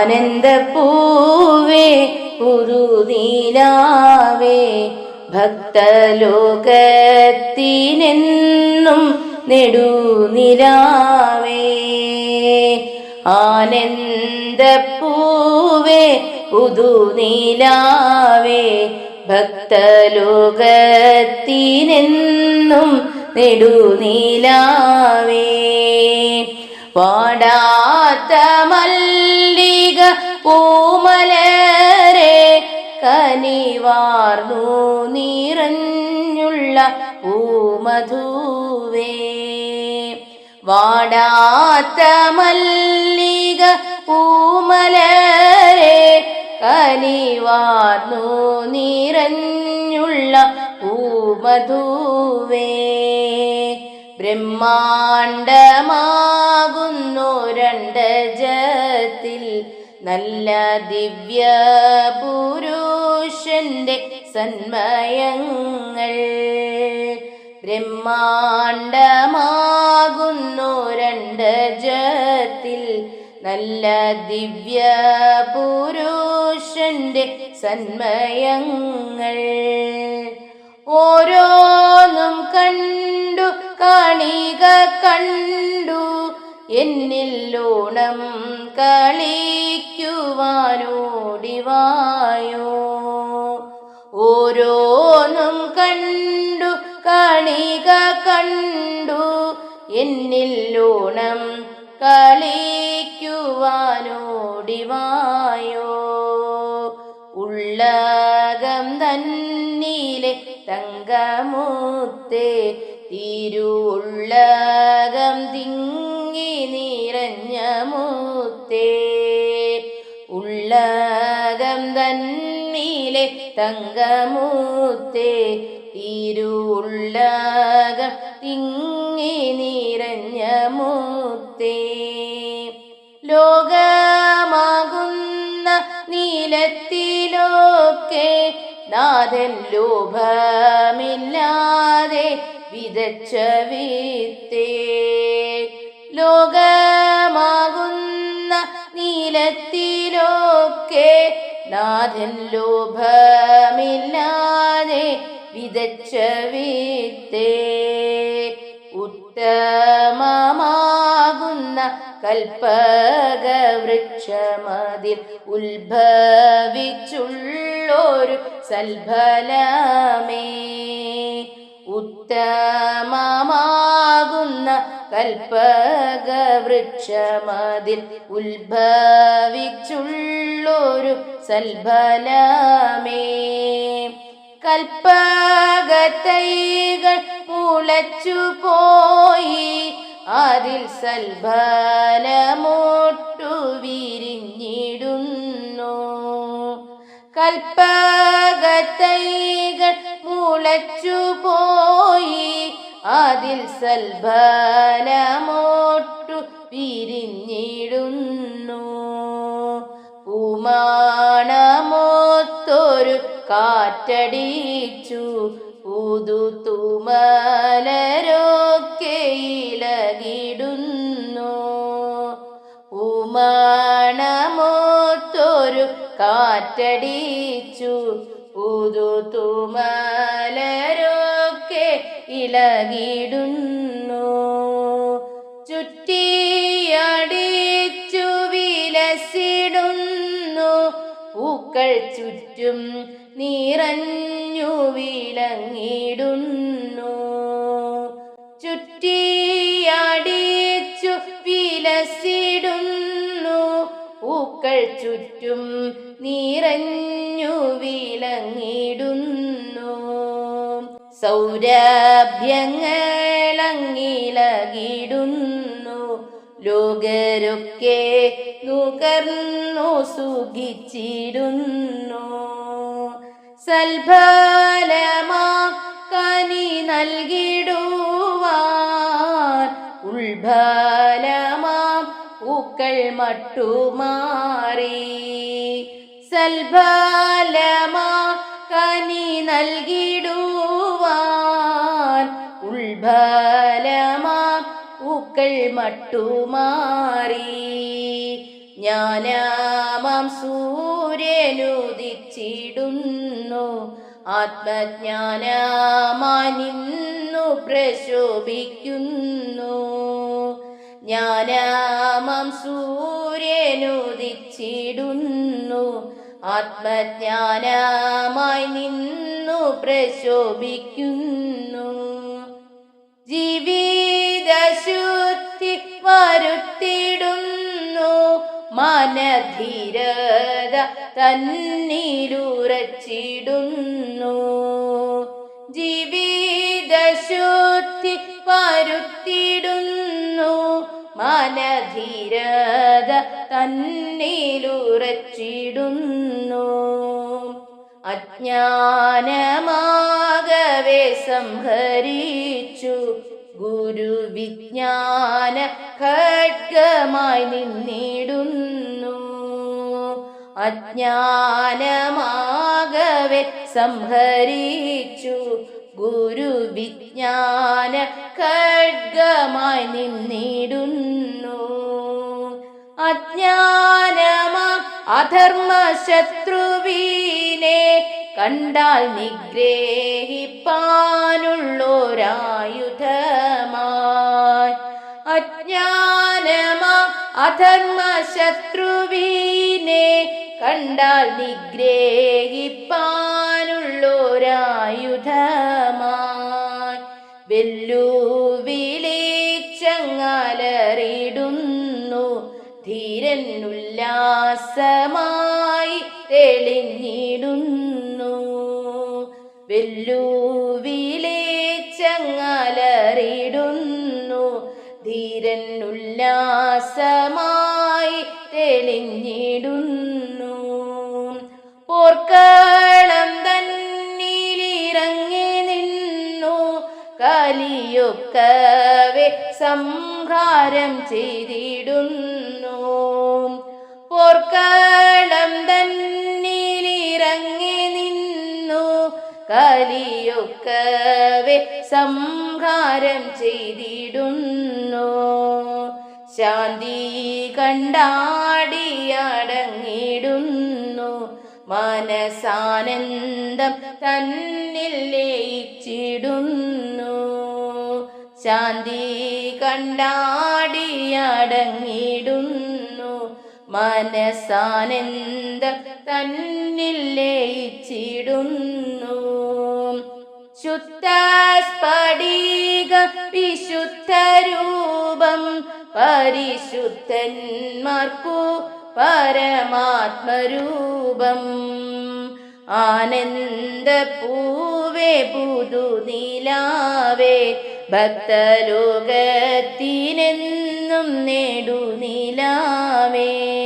ആനന്ദപ്പൂവേ ഉരുനീലാവേ ഭക്തലോകത്തിനെന്നും നെടുനിലാവേ. ആനന്ദപ്പൂവേ ഉദുനീലാവേ ഭക്തലോകത്തിനെന്നും നെടുനീലാവേ. വാടാത്ത മല്ലിക പൂമലരെ കനിവാർന്നു നിറഞ്ഞുള്ള പൂമധുവേ. വാടാത്ത മല്ലിക പൂമലരെ കനിവാർന്നു നിറഞ്ഞുള്ള പൂമധുവേ. ബ്രഹ്മാണ്ടമാകുന്നു രണ്ട് ജത്തിൽ നല്ല ദിവ്യ പുരുഷന്റെ സന്മയങ്ങൾ ബ്രഹ്മാണ്ടമാകുന്നു രണ്ട് ജത്തിൽ നല്ല ദിവ്യ പുരുഷന്റെ സന്മയങ്ങൾ ഓരോന്നും കണ്ടു കാണിക കണ്ടു എന്നില്ലോണം കളിക്കുവാനോടിവായോ ഓരോന്നും കണ്ടു കണിക കണ്ടു എന്നില്ലോണം കളിക്കുവാനോടിവായോ ഉള്ളകം തന്നിലെ തങ്കമുത്തേ തിരുവുള്ളകം തിങ്ങി നിറഞ്ഞ മുത്തേ. ഉള്ളകം തന്നിലെ തങ്കമുത്തേ. തിരുള്ളകം തിങ്ങി നിറഞ്ഞ മുത്തേ. ലോകമാകുന്ന നീലത്തിലൊക്കെ നാഥൻ ലോഭമില്ലാതെ വിതച്ച വിത്തേ. ലോകമാകുന്ന നീലത്തിലൊക്കെ നാഥൻ ലോഭമില്ലാതെ വിതച്ച വിത്തേ. ഉത്തമമാകുന്ന കൽപ്പകവൃക്ഷമതിൽ ഉത്ഭവിച്ചുള്ളൊരു സൽഫലമേ. ഉത്തമമാകുന്ന കൽപ്പക വൃക്ഷമതിൽ ഉത്ഭവിച്ചുള്ളൊരു സൽഫലമേ. കൽപ്പകത്തൈകൾ മുളച്ചു പോയി അതിൽ സൽഫലമോട്ടു വിരിഞ്ഞിടുന്നു കൽപ്പകത്തൈകൾ മുളച്ചു പോയി അതിൽ സൽബലമോട്ടു പിരിഞ്ഞിടുന്നു പൂമാണമോത്തൊരു കാറ്റടിച്ചു. പുതു തുമലരൊക്കെ ഇലകിടുന്നു. പൂമാണമൊത്തൊരു കാറ്റടിച്ചു ഇളകിടുന്നു ചുറ്റിയടിച്ചു വിലസിടുന്നു. പൂക്കൾ ചുറ്റും നിറഞ്ഞു വിലങ്ങിടുന്നു ചുറ്റിയടിച്ചു വിലസിടുന്നു. പൂക്കൾ ചുറ്റും നിറഞ്ഞു സൗരഭ്യങ്ങളങ്ങിളകിടുന്നു ലോകരൊക്കെ നുകർന്നു സുഖിച്ചിടുന്നു. സൽഫലമാ കനി നൽകിടുവാൻ ഉൾഫലമാം പൂക്കൾ മട്ടുമാറി. സൽഫലമാ കനി നൽകിടുവാൻ പൂക്കൾ മട്ടുമാറി. ജ്ഞാനമാം സൂര്യനുദിച്ചിടുന്നു. ആത്മജ്ഞാനമാനിന്നു പ്രശോഭിക്കുന്നു. ജ്ഞാനമാം സൂര്യനുദിച്ചിടുന്നു. ആത്മജ്ഞാനമായി നിന്നു പ്രശോഭിക്കുന്നു. ജീവിതശുദ്ധി വരുത്തിടുന്നു. മനധീരത തന്നിലുറച്ചിടുന്നു. ജീവിതശുദ്ധി വരുത്തിടുന്നു. മനധീരത തന്നിലുറച്ചിടുന്നു. അജ്ഞാനമാകവെ സംഹരിച്ചു. ഗുരു വിജ്ഞാന ഖഡ്ഗമായി നിന്നിടുന്നു. അജ്ഞാനമാകവേ സംഹരിച്ചു. ഗുരു വിജ്ഞാന ഖഡ്ഗമായി നിന്നിടുന്നു. അജ്ഞാനമാ അധർമ്മ ശത്രുവീനെ കണ്ടാൽ നിഗ്രഹിപ്പാനുള്ളൊരായുധമായി. അജ്ഞാനമ അധർമ്മ ശത്രുവീനെ കണ്ടാൽ നിഗ്രഹിപ്പാനുള്ളൊരായുധമായി. വെല്ലുവിളിച്ചങ്ങലറിടുന്നു ധീരൻ ഉല്ലാസമായി തെളിഞ്ഞിടുന്നു. വെല്ലുവിളിച്ചങ്ങലറിടുന്നു ധീരൻ ഉല്ലാസമായി തെളിഞ്ഞിടുന്നു. പോർക്കളം തന്നിലിറങ്ങി നിന്നു. കലിയൊക്കവെ സംഹാരം ചെയ്തിടുന്നു. പോർക്കളം തന്നിലിറങ്ങി നിന്നു. കലിയൊക്കവെ സംഹാരം ചെയ്തിടുന്നു. ശാന്തി കണ്ടാടിയടങ്ങിടുന്നു. മനസാനന്ദം തന്നിൽ ലയിച്ചിടുന്നു. ശാന്തി കണ്ടാടിയടങ്ങിടുന്നു. മനസാനന്ദം തന്നിൽ ലയിച്ചിടുന്നു. ശുദ്ധ സ്ഫടിക വിശുദ്ധ രൂപം പരിശുദ്ധന്മാർക്കു പരമാത്മരൂപം. ആനന്ദ പൂവേ പുതു നീലാവേ ഭക്തലോകത്തിനെന്നും നേടു നീലാവേ